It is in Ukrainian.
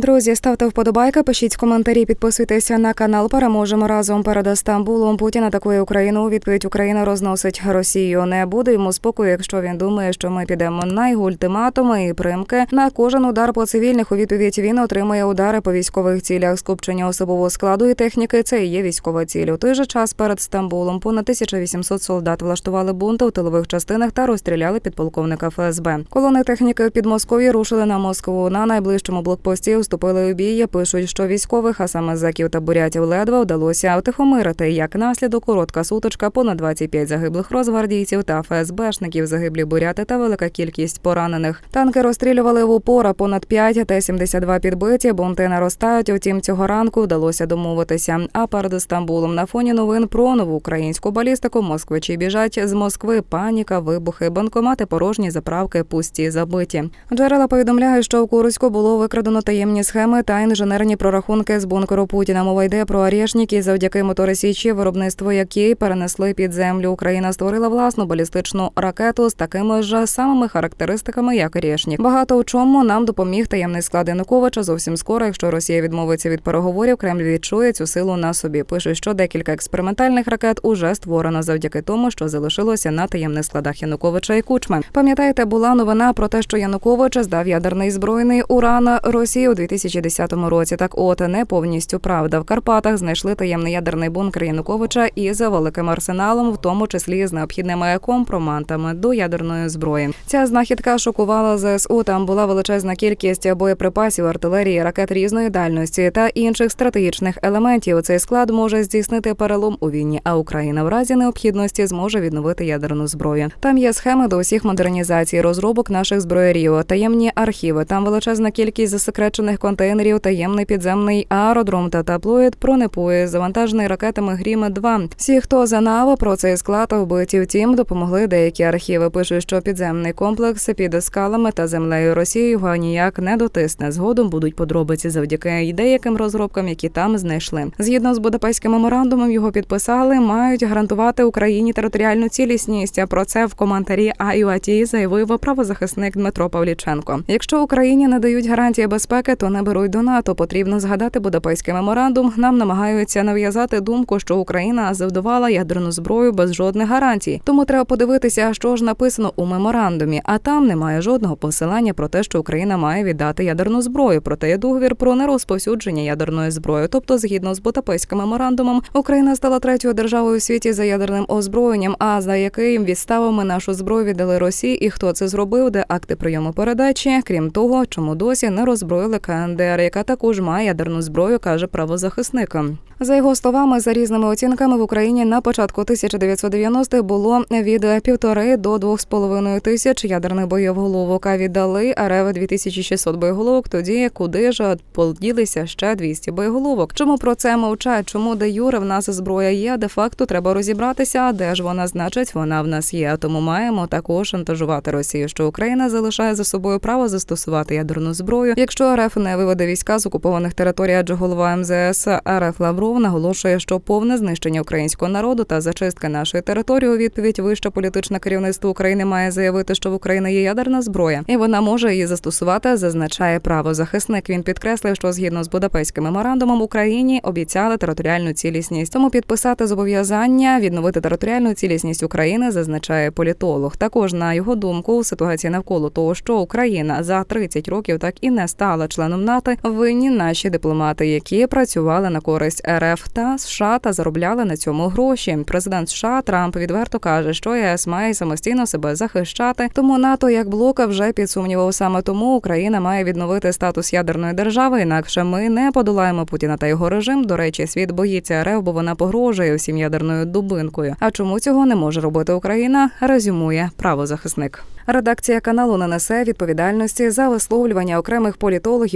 Друзі, ставте вподобайки, пишіть коментарі, підписуйтеся на канал. Переможемо разом перед Стамбулом. Путін атакує Україну. У Відповідь Україна розносить Росію. Не буде йому спокою, якщо він думає, що ми підемо на його ультиматуми і примки. На кожен удар по цивільних у відповідь він отримує удари по військових цілях. Скупчення особового складу і техніки це і є військова ціль. У той же час перед Стамбулом понад 1800 солдат влаштували бунти у тилових частинах та розстріляли підполковника ФСБ. Колони техніки в Підмосков'ї рушили на Москву. На найближчому блокпості вступили у бій. Пишуть, що військових, а саме зеків та бурятів, ледве вдалося втихомирити. Як наслідок, коротка сутичка, понад 25 загиблих розгвардійців та ФСБшників, загиблі буряти та велика кількість поранених. Танки розстрілювали в упор, а понад 5 Т-72 підбиті. Бунти наростають. Утім, цього ранку вдалося домовитися. А перед Стамбулом на фоні новин про нову українську балістику москвичі біжать з Москви. Паніка, вибухи, банкомати порожні, заправки пусті, забиті. Джерела повідомляють, що у Курську було викрадено таємні схеми та інженерні прорахунки з бункеру Путіна. Мова йде про Арєшніки, завдяки моторисічі, виробництво які перенесли під землю. Україна створила власну балістичну ракету з такими ж самими характеристиками, як Арєшнік. Багато у чому нам допоміг таємний склад Януковича. Зовсім скоро, якщо Росія відмовиться від переговорів, Кремль відчує цю силу на собі. Пишуть, що декілька експериментальних ракет уже створено завдяки тому, що залишилося на таємних складах Януковича і Кучми. Пам'ятаєте, була новина про те, що Янукович здав ядерний збройний уран Росії 2010 році. Так, от не повністю правда. В Карпатах знайшли таємний ядерний бункер Януковича із великим арсеналом, в тому числі з необхідними компромантами до ядерної зброї. Ця знахідка шокувала ЗСУ. Там була величезна кількість боєприпасів, артилерії, ракет різної дальності та інших стратегічних елементів. Цей склад може здійснити перелом у війні. А Україна в разі необхідності зможе відновити ядерну зброю. Там є схеми до усіх модернізацій, розробок наших зброярів, таємні архіви. Там величезна кількість засекречених контейнерів, таємний підземний аеродром та таблоїд бронепоїзд, завантажений ракетами Грім 2 Всі, хто занав про цей склад вбиті, втім допомогли деякі архіви. Пишуть, що підземний комплекс під скалами та землею Росії його ніяк не дотисне. Згодом будуть подробиці завдяки деяким розробкам, які там знайшли. Згідно з Будапештським меморандумом, його підписали, мають гарантувати Україні територіальну цілісність. А Про це в коментарі АЮАТІ заявив правозахисник Дмитро Павліченко. Якщо Україні не дають гарантії безпеки, то не беруть до НАТО. Потрібно згадати Будапештський меморандум. Нам намагаються нав'язати думку, що Україна завдавала ядерну зброю без жодних гарантій. Тому треба подивитися, що ж написано у меморандумі. А там немає жодного посилання про те, що Україна має віддати ядерну зброю. Проте є договір про нерозповсюдження ядерної зброї. Тобто, згідно з Будапештським меморандумом, Україна стала третьою державою у світі за ядерним озброєнням. А за яким відставами нашу зброю віддали Росії, і хто це зробив, де акти прийому передачі, крім того, чому досі не роззброїли КНДР, яка також має ядерну зброю, каже правозахисник. За його словами, за різними оцінками в Україні на початку 1990-х було від півтори до двох з половиною тисяч ядерних боєголовок. А віддали РФ 2600 боєголовок. Тоді куди ж поділися ще 200 боєголовок? Чому про це мовчать? Чому де юре в нас зброя є? Де факту треба розібратися. Де ж вона значить? Вона в нас є. Тому маємо також шантажувати Росію, що Україна залишає за собою право застосувати ядерну зброю, якщо РФ не виведе війська з окупованих територій, адже голова МЗС РФ Лавров наголошує, що повне знищення українського народу та зачистка нашої території у відповідь вище політичне керівництво України має заявити, що в Україні є ядерна зброя, і вона може її застосувати. Зазначає правозахисник. Він підкреслив, що згідно з Будапештським меморандумом Україні обіцяли територіальну цілісність. Тому підписати зобов'язання відновити територіальну цілісність України, зазначає політолог. Також на його думку, ситуація навколо того, що Україна за 30 років так і не стала членом НАТО, винні наші дипломати, які працювали на користь РФ та США та заробляли на цьому гроші. Президент США Трамп відверто каже, що ЄС має самостійно себе захищати. Тому НАТО як блока вже під сумнівом. Саме тому Україна має відновити статус ядерної держави. Інакше ми не подолаємо Путіна та його режим. До речі, світ боїться РФ, бо вона погрожує всім ядерною дубинкою. А чому цього не може робити Україна? Резюмує правозахисник. Редакція каналу не несе відповідальності за висловлювання окремих політологів,